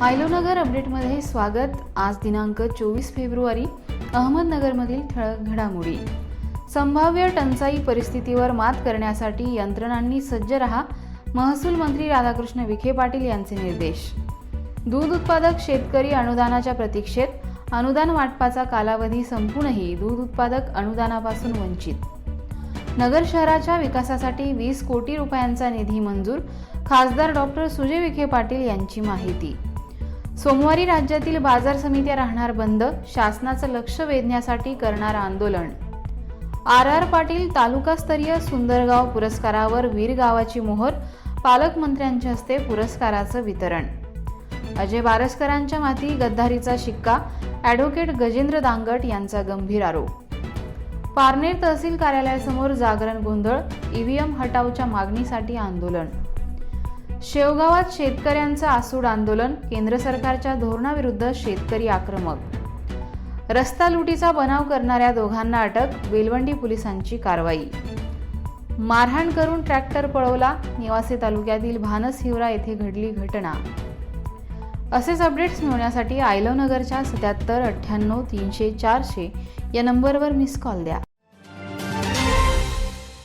आयलोनगर अपडेटमध्ये स्वागत. आज दिनांक चोवीस फेब्रुवारी अहमदनगरमधील ठळक घडामोडी. संभाव्य टंचाई परिस्थितीवर मात करण्यासाठी यंत्रणांनी सज्ज रहा महसूल मंत्री राधाकृष्ण विखे पाटील यांचे निर्देश. दूध उत्पादक शेतकरी अनुदानाच्या प्रतीक्षेत अनुदान वाटपाचा कालावधी संपूनही दूध उत्पादक अनुदानापासून वंचित. नगर शहराच्या विकासासाठी वीस कोटी रुपयांचा निधी मंजूर खासदार डॉक्टर सुजय विखे पाटील यांची माहिती. सोमवारी राज्यातील बाजार समित्या राहणार बंद शासनाचं लक्ष वेधण्यासाठी करणार आंदोलन. आर आर पाटील तालुकास्तरीय सुंदरगाव पुरस्कारावर वीर गावाची मोहर पालकमंत्र्यांच्या हस्ते पुरस्काराचं वितरण. अजय बारसकरांच्या माती गद्दारीचा शिक्का ॲडव्होकेट गजेंद्र दांगट यांचा गंभीर आरोप. पारनेर तहसील कार्यालयासमोर जागरण गोंधळ ईव्हीएम हटावच्या मागणीसाठी आंदोलन. शेवगावात शेतकऱ्यांचं आसूड आंदोलन केंद्र सरकारच्या धोरणाविरुद्ध शेतकरी आक्रमक. रस्ता लुटीचा बनाव करणाऱ्या दोघांना अटक वेलवंडी पोलिसांची कारवाई. मारहाण करून ट्रॅक्टर पळवला निवासी तालुक्यातील भानस हिवरा येथे घडली घटना. असेच अपडेट्स मिळवण्यासाठी आयलवनगरच्या सत्याहत्तर अठ्ठ्याण्णव तीनशे चारशे या नंबरवर मिस कॉल द्या.